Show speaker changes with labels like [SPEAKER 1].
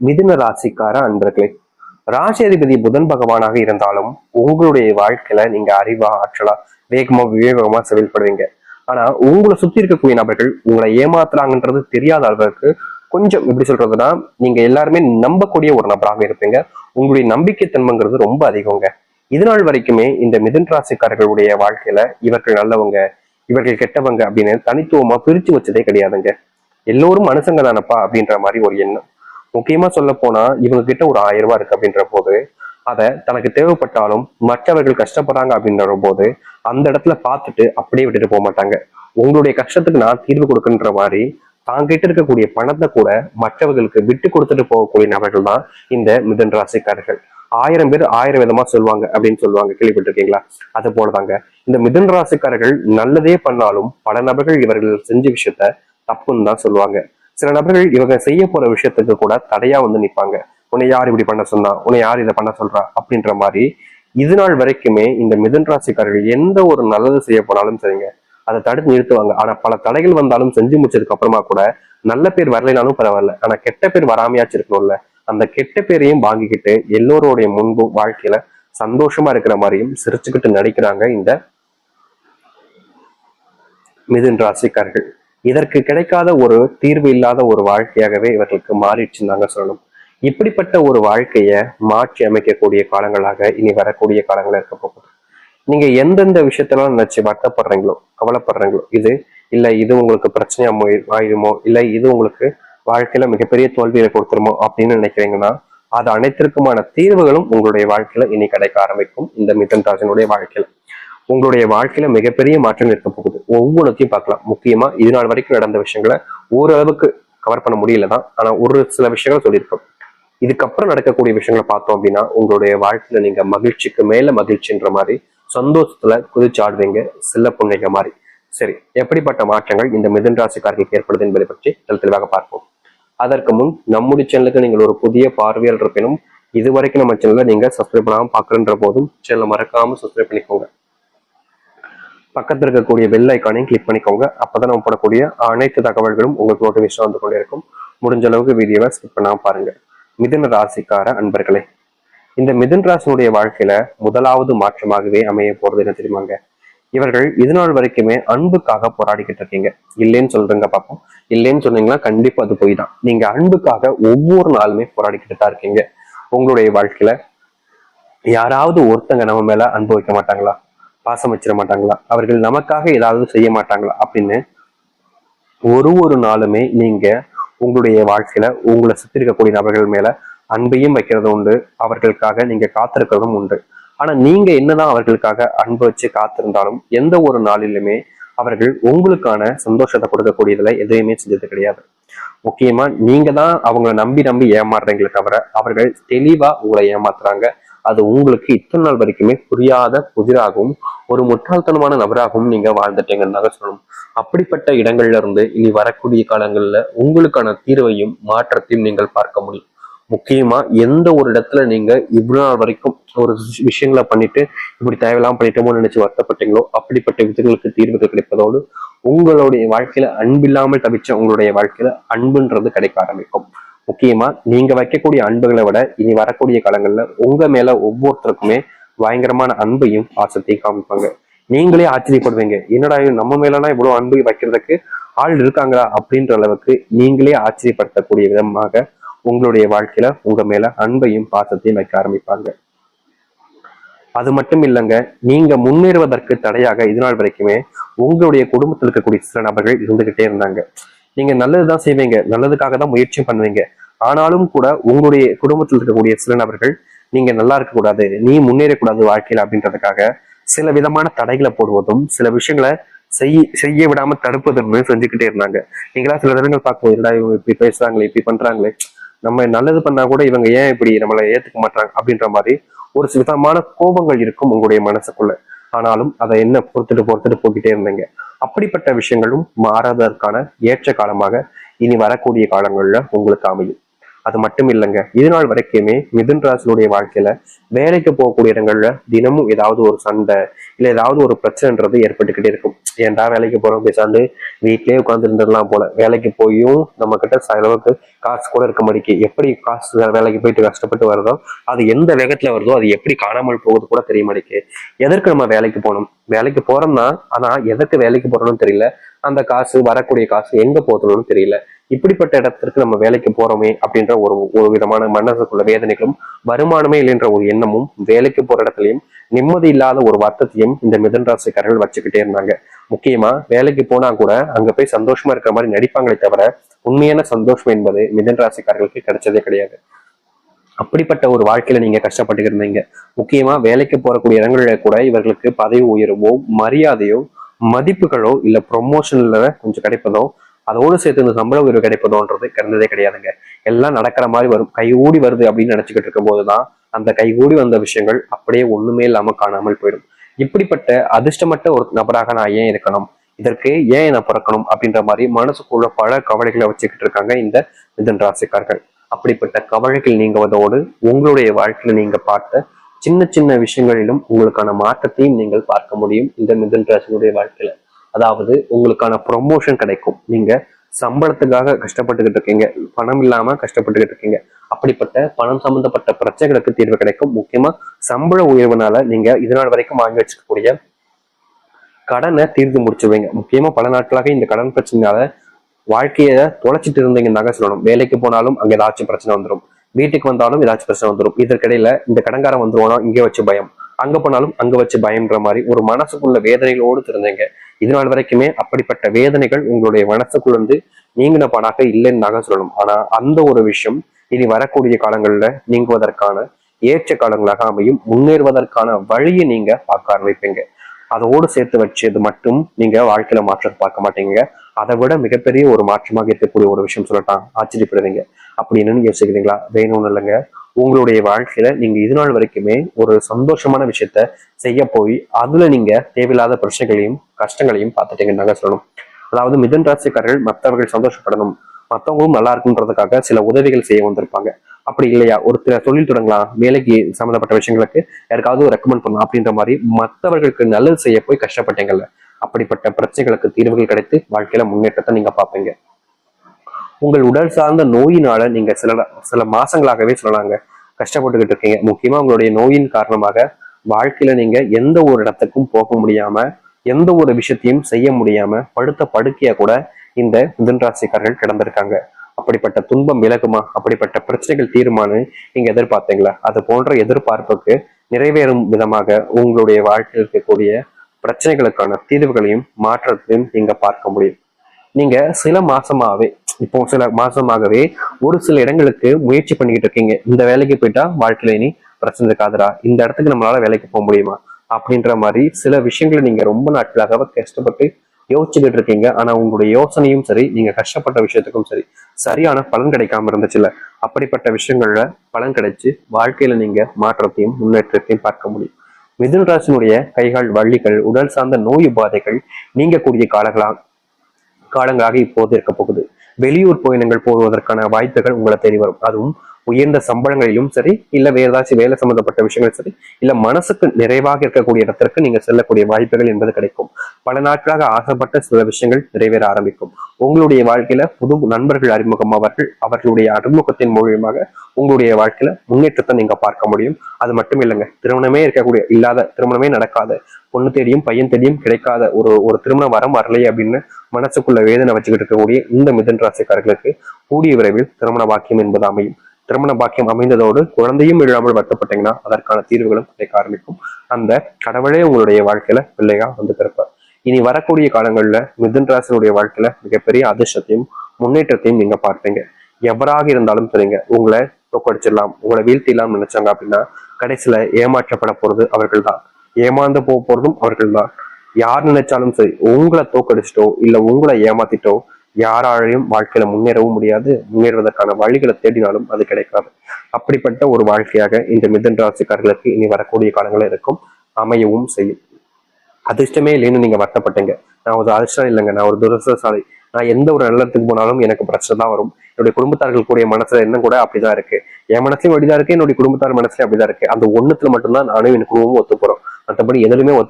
[SPEAKER 1] மிதுன ராசிக்கார அன்பர்களே ராசி அதிபதி புதன் பகவானாக இருந்தாலும் உங்களுடைய வாழ்க்கையில நீங்க அறிவா ஆற்றலா வேகமா விவேகமா செயல்படுவீங்க. ஆனா உங்களை சுத்தி இருக்கக்கூடிய நபர்கள் உங்களை ஏமாத்துறாங்கன்றது தெரியாத அளவுக்கு கொஞ்சம் எப்படி சொல்றதுன்னா நீங்க எல்லாருமே நம்பக்கூடிய ஒரு நபராக இருப்பீங்க. உங்களுடைய நம்பிக்கை தன்மைங்கிறது ரொம்ப அதிகங்க. இது நாள் வரைக்குமே இந்த மிதுன் ராசிக்காரர்களுடைய வாழ்க்கையில இவர்கள் நல்லவங்க இவர்கள் கெட்டவங்க அப்படின்னு தனித்துவமா பிரிச்சு வச்சதே கிடையாதுங்க. எல்லோரும் மனுஷங்க தானப்பா அப்படின்ற மாதிரி ஒரு எண்ணம். முக்கியமா சொல்ல போனா இவங்க கிட்ட ஒரு ஆயிரம் ரூபாய் இருக்கு அப்படின்ற போது அதை தனக்கு தேவைப்பட்டாலும் மற்றவர்கள் கஷ்டப்படுறாங்க அப்படின்ற போது அந்த இடத்துல பார்த்துட்டு அப்படியே விட்டுட்டு போக மாட்டாங்க. உங்களுடைய கஷ்டத்துக்கு நான் தீர்வு கொடுக்குன்ற மாதிரி தாங்கிட்ட இருக்கக்கூடிய பணத்தை கூட மற்றவர்களுக்கு விட்டு கொடுத்துட்டு போகக்கூடிய நபர்கள் தான் இந்த மிதன் ராசிக்காரர்கள். ஆயிரம் பேர் ஆயிரம் விதமா சொல்லுவாங்க அப்படின்னு சொல்லுவாங்க. கேள்விப்பட்டிருக்கீங்களா? அது போலதாங்க. இந்த மிதன் ராசிக்காரர்கள் நல்லதே பண்ணாலும் பல நபர்கள் இவர்கள் செஞ்ச விஷயத்த தப்புன்னு தான் சொல்லுவாங்க. சில நபர்கள் இவங்க செய்ய போற விஷயத்துக்கு கூட தடையா வந்து நிற்பாங்க உன்னை யார் இப்படி பண்ண சொன்னா? உன்னை யார் இதை பண்ண சொல்றா? அப்படின்ற மாதிரி இது நாள் வரைக்குமே இந்த மிதுன் ராசிக்காரர்கள் எந்த ஒரு நல்லது செய்ய போனாலும் சரிங்க. அதை தடுத்து நிறுத்துவாங்க. ஆனா பல தடைகள் வந்தாலும் செஞ்சு முடிச்சதுக்கு அப்புறமா கூட நல்ல பேர் வரலைனாலும் பரவாயில்ல. ஆனா கெட்ட பேர் வராமையாச்சு இருக்கணும்ல. அந்த கெட்ட பேரையும் வாங்கிக்கிட்டு எல்லோருடைய முன்பும் வாழ்க்கையில சந்தோஷமா இருக்கிற மாதிரியும் சிரிச்சுக்கிட்டு நடிக்கிறாங்க இந்த மிதுன் ராசிக்காரர்கள். இதற்கு கிடைக்காத ஒரு தீர்வு இல்லாத ஒரு வாழ்க்கையாகவே இவர்களுக்கு மாறிடுச்சுன்னு தாங்க சொல்லணும். இப்படிப்பட்ட ஒரு வாழ்க்கையை மாற்றி அமைக்கக்கூடிய காலங்களாக இனி வரக்கூடிய காலங்கள் இருக்க போகுது. நீங்க எந்தெந்த விஷயத்தெல்லாம் நினைச்சு வருத்தப்படுறீங்களோ கவலைப்படுறீங்களோ இது இல்ல இது உங்களுக்கு பிரச்சனையா ஆயிடுமோ இல்ல இது உங்களுக்கு வாழ்க்கையில மிகப்பெரிய தோல்வியை கொடுத்துருமோ அப்படின்னு நினைக்கிறீங்கன்னா அது அனைத்திற்குமான தீர்வுகளும் உங்களுடைய வாழ்க்கையில இனி கிடைக்க ஆரம்பிக்கும் இந்த மிதன் ராஜனுடைய வாழ்க்கையில. உங்களுடைய வாழ்க்கையில மிகப்பெரிய மாற்றம் இருக்க போகுது. ஒவ்வொன்றத்தையும் பார்க்கலாம். முக்கியமா இது நாள் வரைக்கும் நடந்த விஷயங்களை ஓரளவுக்கு கவர் பண்ண முடியல தான் ஆனா ஒரு சில விஷயங்கள் சொல்லியிருக்கோம். இதுக்கப்புறம் நடக்கக்கூடிய விஷயங்களை பார்த்தோம் அப்படின்னா உங்களுடைய வாழ்க்கையில நீங்க மகிழ்ச்சிக்கு மேல மகிழ்ச்சின்ற மாதிரி சந்தோஷத்துல குதிச்சாடுவீங்க சில சில்ல மாதிரி. சரி எப்படிப்பட்ட மாற்றங்கள் இந்த மிதுன் ராசிக்காரர்களுக்கு ஏற்படுது என்பதை பற்றி தெளிவாக பார்ப்போம். அதற்கு முன் நம்முடைய சேனலுக்கு நீங்கள் ஒரு புதிய பார்வையாளர் இருப்பினும் இது வரைக்கும் நம்ம சேனலை நீங்க சப்ஸ்கிரைப் பண்ணாமல் பாக்குறன்ற போதும் சேனலை மறக்காம சப்ஸ்கிரைப் பண்ணிக்கோங்க. பக்கத்துல இருக்கக்கூடிய பெல் ஐக்கானையும் கிளிக் பண்ணிக்கோங்க. அப்பதான் நம்ம போடக்கூடிய அனைத்து தகவல்களும் உங்களுக்கு நோட்டிஃபிகேஷன் வந்து கொண்டே இருக்கும் முடிஞ்ச அளவுக்கு வீடியோவை ஸ்கிப் பண்ணாமல் பாருங்க. மிதன ராசிக்கார அன்பர்களே இந்த மிதன் ராசினுடைய வாழ்க்கையில முதலாவது மாற்றமாகவே அமைய போறது என்ன தெரியுமாங்க? இவர்கள் இது நாள் வரைக்குமே அன்புக்காக போராடிக்கிட்டு இருக்கீங்க. இல்லைன்னு சொல்றீங்க பார்ப்போம் இல்லைன்னு சொன்னீங்கன்னா கண்டிப்பா அது போய் தான் நீங்க அன்புக்காக ஒவ்வொரு நாளுமே போராடிக்கிட்டு தான் இருக்கீங்க. உங்களுடைய வாழ்க்கையில யாராவது ஒருத்தங்க நம்ம மேல அன்பு வைக்க மாட்டாங்களா? பாசம் வச்சிட மாட்டாங்களா? அவர்கள் நமக்காக ஏதாவது செய்ய மாட்டாங்களா? அப்படின்னு ஒரு ஒரு நாளுமே நீங்க உங்களுடைய வாழ்க்கையில உங்களை சுத்தி இருக்கக்கூடிய நபர்கள் மேல அன்பையும் வைக்கிறதும் உண்டு. அவர்களுக்காக நீங்க காத்திருக்கிறதும் உண்டு. ஆனா நீங்க என்னதான் அவர்களுக்காக அன்பு வச்சு காத்திருந்தாலும் எந்த ஒரு நாளிலுமே அவர்கள் உங்களுக்கான சந்தோஷத்தை கொடுக்கக்கூடியதுல எதையுமே செஞ்சது கிடையாது. முக்கியமா நீங்க தான் அவங்கள நம்பி நம்பி ஏமாறுறீங்களே தவிர அவர்கள் தெளிவா உங்களை ஏமாத்துறாங்க. அது உங்களுக்கு இத்தனை நாள் வரைக்குமே புரியாத புதிராகவும் ஒரு முட்டாள்தனமான நபராகவும் நீங்க வாழ்ந்துட்டீங்கன்னு சொல்லணும். அப்படிப்பட்ட இடங்கள்ல இருந்து இனி வரக்கூடிய காலங்கள்ல உங்களுக்கான தீர்வையும் மாற்றத்தையும் நீங்கள் பார்க்க முடியும். முக்கியமா எந்த ஒரு இடத்துல நீங்க இவ்வளவு நாள் வரைக்கும் ஒரு விஷயங்களை பண்ணிட்டு இப்படி தேவையில்லாம பண்ணிட்டோமோ நினைச்சு வருத்தப்பட்டீங்களோ அப்படிப்பட்ட விஷயங்களுக்கு தீர்வுகள் கிடைப்பதோடு உங்களுடைய வாழ்க்கையில அன்பில்லாமல் தவிச்ச உங்களுடைய வாழ்க்கையில அன்புன்றது கிடைக்க ஆரம்பிக்கும். முக்கியமா நீங்க வைக்கக்கூடிய அன்புகளை விட இனி வரக்கூடிய காலங்கள்ல உங்க மேல ஒவ்வொருத்தருக்குமே பயங்கரமான அன்பையும் பாசத்தையும் காமிப்பாங்க. நீங்களே ஆச்சரியப்படுவீங்க. என்னடா இது நம்ம மேலலாம் இவ்வளவு அன்பு வைக்கிறதுக்கு ஆள் இருக்காங்களா அப்படின்ற அளவுக்கு நீங்களே ஆச்சரியப்படுத்தக்கூடிய விதமாக உங்களுடைய வாழ்க்கையில உங்க மேல அன்பையும் பாசத்தையும் வைக்க ஆரம்பிப்பாங்க. அது மட்டும் இல்லைங்க நீங்க முன்னேறுவதற்கு தடையாக இது நாள் வரைக்குமே உங்களுடைய குடும்பத்தில் இருக்கக்கூடிய சில நபர்கள் இருந்துகிட்டே இருந்தாங்க. நீங்க நல்லதுதான் செய்வீங்க நல்லதுக்காக தான் முயற்சியும் பண்ணுவீங்க. ஆனாலும் கூட உங்களுடைய குடும்பத்தில் இருக்கக்கூடிய சில நபர்கள் நீங்க நல்லா இருக்கக்கூடாது நீ முன்னேறக்கூடாது வாழ்க்கையில அப்படின்றதுக்காக சில விதமான தடைகளை போடுவதும் சில விஷயங்களை செய்ய செய்ய விடாம தடுப்பதும் செஞ்சுக்கிட்டே இருந்தாங்க. நீங்களா சில இடங்கள் பார்க்கும்போது இவங்க இப்படி பேசுறாங்களே இப்படி பண்றாங்களே நம்ம நல்லது பண்ணா கூட இவங்க ஏன் இப்படி நம்மளை ஏத்துக்க மாட்டாங்க அப்படின்ற மாதிரி ஒரு சில விதமான கோபங்கள் இருக்கும் உங்களுடைய மனசுக்குள்ள. ஆனாலும் அதை என்ன பொறுத்துட்டு பொறுத்துட்டு போய்கிட்டே இருந்தீங்க. அப்படிப்பட்ட விஷயங்களும் மாறாததற்கான ஏற்ற காலமாக இனி வரக்கூடிய காலங்களில் உங்களுக்கு அமையும். அது மட்டும் இல்லைங்க. இது நாள் வரைக்குமே மிதுன் ராசினுடைய வாழ்க்கையில வேலைக்கு போகக்கூடிய இடங்கள்ல தினமும் ஏதாவது ஒரு சண்டை இல்லை ஏதாவது ஒரு பிரச்சனைன்றது ஏற்பட்டுக்கிட்டே இருக்கும். ஏன்டா வேலைக்கு போறோம் பேசாண்டு வீட்லயே உட்காந்து இருந்துடலாம் போல. வேலைக்கு போயும் நம்ம கிட்ட செலவுக்கு காசு கூட இருக்க மாட்டேங்கி எப்படி காசு வேலைக்கு போயிட்டு கஷ்டப்பட்டு வருதோ அது எந்த வேகத்துல வருதோ அது எப்படி காணாமல் போகுது கூட தெரிய மாட்டேங்கு எதற்கு நம்ம வேலைக்கு போகணும்? வேலைக்கு போறோம்னா ஆனா எதற்கு வேலைக்கு போறோம்னு தெரியல. அந்த காசு வரக்கூடிய காசு எங்க போகணும்னு தெரியல. இப்படிப்பட்ட இடத்திற்கு நம்ம வேலைக்கு போறோமே அப்படின்ற ஒரு ஒரு விதமான மனசுக்குள்ள வேதனைகளும் வருமானமே இல்லைன்ற ஒரு எண்ணமும் வேலைக்கு போற இடத்துலயும் நிம்மதி இல்லாத ஒரு வருத்தத்தையும் இந்த மிதன் ராசிக்காரர்கள் வச்சுக்கிட்டே இருந்தாங்க. முக்கியமா வேலைக்கு போனா கூட அங்க போய் சந்தோஷமா இருக்கிற மாதிரி நடிப்பாங்களே தவிர உண்மையான சந்தோஷம் என்பது மிதன் ராசிக்காரர்களுக்கு கிடைச்சதே கிடையாது. அப்படிப்பட்ட ஒரு வாழ்க்கையில நீங்க கஷ்டப்பட்டு இருந்தீங்க. முக்கியமா வேலைக்கு போறக்கூடிய இடங்களில கூட இவர்களுக்கு பதவி உயர்வோ மரியாதையோ மதிப்புகளோ இல்ல ப்ரொமோஷன்ல கொஞ்சம் கிடைப்பதோ அதோடு சேர்த்து இந்த சம்பள உயர்வு கிடைப்பதோன்றது கிடந்ததே கிடையாதுங்க. எல்லாம் நடக்கிற மாதிரி வரும். கைகூடி வருது அப்படின்னு நினைச்சுக்கிட்டு இருக்கும்போது தான் அந்த கைகூடி வந்த விஷயங்கள் அப்படியே ஒண்ணுமே இல்லாம காணாமல் போயிடும். இப்படிப்பட்ட அதிர்ஷ்டமற்ற ஒரு நபராக நான் ஏன் இருக்கணும்? இதற்கு ஏன் என்ன பிறக்கணும்? அப்படின்ற மாதிரி மனசுக்குள்ள பல கவலைகளை வச்சுக்கிட்டு இருக்காங்க இந்த மிதன் ராசிக்கார்கள் அப்படிப்பட்ட கவலைகள் நீங்குவதோடு உங்களுடைய வாழ்க்கையில நீங்க பார்த்த சின்ன சின்ன விஷயங்களிலும் உங்களுக்கான மாற்றத்தையும் நீங்கள் பார்க்க முடியும் இந்த மிதன் ராசினுடைய வாழ்க்கையில. அதாவது உங்களுக்கான ப்ரொமோஷன் கிடைக்கும். நீங்க சம்பளத்துக்காக கஷ்டப்பட்டுக்கிட்டு இருக்கீங்க. பணம் இல்லாம கஷ்டப்பட்டுக்கிட்டு இருக்கீங்க. அப்படிப்பட்ட பணம் சம்பந்தப்பட்ட பிரச்சனைகளுக்கு தீர்வு கிடைக்கும். முக்கியமா சம்பள உயர்வுனால நீங்க இதனால் வரைக்கும் வாங்கி வச்சுக்கக்கூடிய கடனை தீர்த்து முடிச்சிருவீங்க. முக்கியமா பல நாட்களாக இந்த கடன் பிரச்சனையால வாழ்க்கையை தொலைச்சிட்டு இருந்தீங்கன்னாங்க சொல்லணும். வேலைக்கு போனாலும் அங்க ஏதாச்சும் பிரச்சனை வந்துடும் வீட்டுக்கு வந்தாலும் ஏதாச்சும் பிரச்சனை வந்துடும் இதற்கிடையில இந்த கடன்காரன் வந்துருவானோ? இங்கே வச்சு பயம். அங்க போனாலும் அங்க வச்சு பயம்ன்ற மாதிரி ஒரு மனசுக்குள்ள வேதனைகளோடு திறந்தீங்க இதனால் வரைக்குமே அப்படிப்பட்ட வேதனைகள் உங்களுடைய மனசுக்குள்ள இருந்து நீங்கின பாடாக இல்லைன்னு நாங்க சொல்லணும். ஆனா அந்த ஒரு விஷயம் இனி வரக்கூடிய காலங்கள்ல நீங்குவதற்கான ஏற்ற காலங்களாக அமையும். முன்னேறுவதற்கான வழியை நீங்க பார்க்க ஆரம்பிப்பீங்க. அதோடு சேர்த்து வச்சது மட்டும் நீங்க வாழ்க்கையில மாற்றம் பார்க்க மாட்டீங்க. அதை விட மிகப்பெரிய ஒரு மாற்றமாக இருக்கக்கூடிய ஒரு விஷயம் சொல்லட்டான் ஆச்சரியப்படுவீங்க. அப்படி என்னன்னு யோசிக்கிறீங்களா? வேணும்னு இல்லைங்க. உங்களுடைய வாழ்க்கையில நீங்க இது நாள் வரைக்குமே ஒரு சந்தோஷமான விஷயத்த செய்ய போய் அதுல நீங்க தேவையில்லாத பிரச்சனைகளையும் கஷ்டங்களையும் பார்த்துட்டீங்கன்னு நாங்க சொல்லணும். அதாவது மிதன் ராசிக்காரர்கள் மற்றவர்கள் சந்தோஷப்படணும். மற்றவங்களும் நல்லா இருக்குன்றதுக்காக சில உதவிகள் செய்ய வந்திருப்பாங்க. அப்படி இல்லையா? ஒரு சில தொழில் தொடங்கலாம். வேலைக்கு சம்மந்தப்பட்ட விஷயங்களுக்கு யாருக்காவது ரெக்கமெண்ட் பண்ணலாம் அப்படின்ற மாதிரி மற்றவர்களுக்கு நல்லது செய்ய போய் கஷ்டப்பட்டீங்கல்ல. அப்படிப்பட்ட பிரச்சனைகளுக்கு தீர்வுகள் கிடைத்து வாழ்க்கையில முன்னேற்றத்தை நீங்க பார்ப்பீங்க. உங்கள் உடல் சார்ந்த நோயினால நீங்க சில சில மாசங்களாகவே சொல்லலாங்க கஷ்டப்பட்டுக்கிட்டு இருக்கீங்க. முக்கியமா உங்களுடைய நோயின் காரணமாக வாழ்க்கையில நீங்க எந்த ஒரு இடத்துக்கும் போக முடியாம எந்த ஒரு விஷயத்தையும் செய்ய முடியாம படுத்த படுக்கையா கூட இந்த மிதுன் ராசிக்காரர்கள் கிடந்திருக்காங்க. அப்படிப்பட்ட துன்பம் விலகுமா? அப்படிப்பட்ட பிரச்சனைகள் தீருமான்னு நீங்க எதிர்பார்த்தீங்களா? அது போன்ற எதிர்பார்ப்புக்கு நிறைவேறும் விதமாக உங்களுடைய வாழ்க்கையில் இருக்கக்கூடிய பிரச்சனைகளுக்கான தீர்வுகளையும் மாற்றத்தையும் நீங்க பார்க்க முடியும். நீங்க சில மாசமாவே இப்போ சில மாசமாகவே ஒரு சில இடங்களுக்கு முயற்சி பண்ணிக்கிட்டு இருக்கீங்க. இந்த வேலைக்கு போயிட்டா வாழ்க்கையில இனி பிரச்சனை இருக்காதுடா. இந்த இடத்துக்கு நம்மளால வேலைக்கு போக முடியுமா? அப்படின்ற மாதிரி சில விஷயங்களை நீங்க ரொம்ப நாட்களாக கஷ்டப்பட்டு யோசிச்சுக்கிட்டு இருக்கீங்க. ஆனா உங்களுடைய யோசனையும் சரி நீங்க கஷ்டப்பட்ட விஷயத்துக்கும் சரி சரியான பலன் கிடைக்காம இருந்துச்சுல்ல. அப்படிப்பட்ட விஷயங்கள்ல பலன் கிடைச்சு வாழ்க்கையில நீங்க மாற்றத்தையும் முன்னேற்றத்தையும் பார்க்க முடியும். மிதுன ராசினுடைய கைகள் வள்ளிகள் உடல் சார்ந்த நோய் உபாதைகள் நீங்கக்கூடிய காலங்களா காலங்களாக இப்போது இருக்க போகுது. வெளியூர் பயணங்கள் போவதற்கான வாய்ப்புகள் உங்களை தேடி வரும். அதுவும் உயர்ந்த சம்பளங்களிலும் சரி இல்ல வேற ஏதாச்சும் வேலை சம்பந்தப்பட்ட விஷயங்கள் சரி இல்ல மனசுக்கு நிறைவாக இருக்கக்கூடிய இடத்திற்கு நீங்க செல்லக்கூடிய வாய்ப்புகள் என்பது கிடைக்கும். பல நாட்களாக ஆசைப்பட்ட சில விஷயங்கள் நிறைவேற ஆரம்பிக்கும். உங்களுடைய வாழ்க்கையில புது நண்பர்கள் அறிமுகமாவார்கள் அவர்களுடைய அறிமுகத்தின் மூலியமாக உங்களுடைய வாழ்க்கையில முன்னேற்றத்தை நீங்க பார்க்க முடியும். அது மட்டும் இல்லைங்க திருமணமே இருக்கக்கூடிய இல்லாத திருமணமே நடக்காத பொண்ணு தேடியும் பையன் தேடியும் கிடைக்காத ஒரு ஒரு திருமண வரம் வரலையே அப்படின்னு மனசுக்குள்ள வேதனை வச்சுக்கிட்டு இருக்கக்கூடிய இந்த மிதன் ராசிக்காரர்களுக்கு கூடிய விரைவில் திருமண பாக்கியம் என்பது அமையும். திருமண பாக்கியம் அமைந்ததோடு குழந்தையும் இல்லாமல் வருத்தப்பட்டீங்கன்னா அதற்கான தீர்வுகளும் கிடைக்க ஆரம்பிக்கும். அந்த கடவுளே உங்களுடைய வாழ்க்கையில பிள்ளையா வந்து பிறப்பார். இனி வரக்கூடிய காலங்கள்ல மிதுன் ராசினுடைய வாழ்க்கையில மிகப்பெரிய அதிர்ஷ்டத்தையும் முன்னேற்றத்தையும் நீங்க பார்ப்பீங்க. எவராக இருந்தாலும் சரிங்க. உங்களை தோக்கடிச்சிடலாம். உங்களை வீழ்த்திடலாம் நினைச்சாங்க அப்படின்னா கடைசியில ஏமாற்றப்பட போறது அவர்கள் தான் ஏமாந்து போக போறதும் அவர்கள் தான் யார் நினைச்சாலும் சரி உங்களை தோக்கடிச்சிட்டோ இல்ல உங்களை ஏமாத்திட்டோ யாராலையும் வாழ்க்கையில முன்னேறவும் முடியாது. முன்னேறுவதற்கான வழிகளை தேடினாலும் அது கிடைக்காது. அப்படிப்பட்ட ஒரு வாழ்க்கையாக இந்த மிதன் ராசிக்காரர்களுக்கு இனி வரக்கூடிய காலங்கள் இருக்கும். அமையவும் செய்யும். அதிர்ஷ்டமே இல்லைன்னு நீங்க வருத்தப்பட்டீங்க. நான் ஒரு அதிர்ஷ்டம் இல்லைங்க. நான் ஒரு துரசாலை நான் எந்த ஒரு நல்லத்துக்கு போனாலும் எனக்கு பிரச்சனை தான் வரும். என்னுடைய குடும்பத்தார்கள் கூடிய மனசுல என்ன கூட அப்படிதான் இருக்கு. என் மனசுலயும் அப்படிதான் இருக்கு. என்னுடைய குடும்பத்தார் மனசுலயும் அப்படிதான் இருக்கு. அந்த ஒண்ணுத்துல மட்டும்தான் நானும் எனக்கு குடும்பமும் ஒத்து போறோம். மற்றபடி எதுலையுமே ஒத்து